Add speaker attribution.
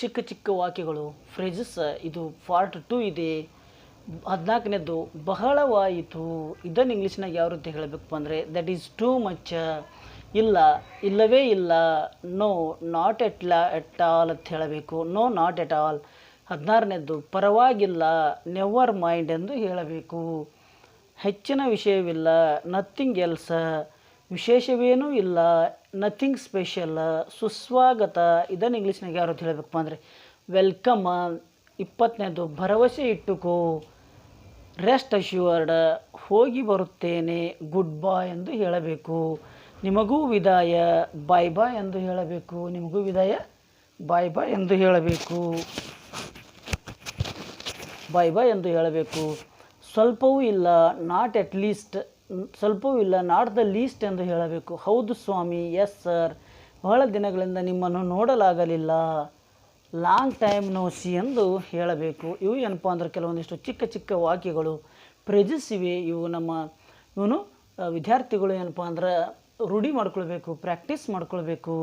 Speaker 1: ಚಿಕ್ಕ ಚಿಕ್ಕ ವಾಕ್ಯಗಳು. ಫ್ರೇಜಸ್, ಇದು ಪಾರ್ಟ್ ಟು ಇದೆ. ಹದಿನಾಲ್ಕನೇದು ಬಹಳವಾಯಿತು. ಇದನ್ನು ಇಂಗ್ಲೀಷ್ನಾಗ ಯಾವ ರೀತಿ ಹೇಳಬೇಕು ಅಂದರೆ ದಟ್ ಈಸ್ ಟೂ ಮಚ್ ಇಲ್ಲ, ಇಲ್ಲವೇ ಇಲ್ಲ. ನೋ ನಾಟ್ ಎಟ್ ಲ ಎಟ್ ಆಲ್ ಅಂತ ಹೇಳಬೇಕು. ನೋ ನಾಟ್ ಎಟ್ ಆಲ್ ಹದಿನಾರನೇದ್ದು, ಪರವಾಗಿಲ್ಲ ನೆವರ್ ಮೈಂಡ್ ಎಂದು ಹೇಳಬೇಕು. ಹೆಚ್ಚಿನ ವಿಷಯವಿಲ್ಲ ನಥಿಂಗ್ ಎಲ್ಸ ವಿಶೇಷವೇನೂ ಇಲ್ಲ. ನಥಿಂಗ್ ಸ್ಪೆಷಲ್ ಸುಸ್ವಾಗತ. ಇದನ್ನು ಇಂಗ್ಲೀಷ್ನಾಗ ಯಾರು ಹೇಳಬೇಕಪ್ಪ ಅಂದರೆ ವೆಲ್ಕಮ್ ಇಪ್ಪತ್ತನೇದು, ಭರವಸೆ ಇಟ್ಟುಕೋ. ರೆಸ್ಟ್ ಅಶ್ಯೂರ್ಡ್ ಹೋಗಿ ಬರುತ್ತೇನೆ. ಗುಡ್ ಬಾಯ್ ಎಂದು ಹೇಳಬೇಕು. ನಿಮಗೂ ವಿದಾಯ. ಬಾಯ್ ಬಾಯ್ ಎಂದು ಹೇಳಬೇಕು. ನಿಮಗೂ ವಿದಾಯ. ಬಾಯ್ ಬಾಯ್ ಎಂದು ಹೇಳಬೇಕು. ಬಾಯ್ ಬಾಯ್ ಎಂದು ಹೇಳಬೇಕು. ಸ್ವಲ್ಪವೂ ಇಲ್ಲ. ನಾಟ್ ಅಟ್ ಲೀಸ್ಟ್ ಸ್ವಲ್ಪವೂ ಇಲ್ಲ ನಾಟ್ ದ ಲೀಸ್ಟ್ ಎಂದು ಹೇಳಬೇಕು. ಹೌದು ಸ್ವಾಮಿ ಎಸ್ ಸರ್ ಬಹಳ ದಿನಗಳಿಂದ ನಿಮ್ಮನ್ನು ನೋಡಲಾಗಲಿಲ್ಲ. ಲಾಂಗ್ ಟೈಮ್ ನೋಸಿ ಎಂದು ಹೇಳಬೇಕು. ಇವು ಏನಪ್ಪ ಅಂದ್ರೆ ಕೆಲವೊಂದಿಷ್ಟು ಚಿಕ್ಕ ಚಿಕ್ಕ ವಾಕ್ಯಗಳು. ಪ್ರೆಜಸ್ ಇವೆ ಇವು ನಮ್ಮ, ಇವನು ವಿದ್ಯಾರ್ಥಿಗಳು ಏನಪ್ಪ ಅಂದ್ರೆ ರೂಢಿ ಮಾಡ್ಕೊಳ್ಬೇಕು ಪ್ರಾಕ್ಟೀಸ್ ಮಾಡ್ಕೊಳ್ಬೇಕು.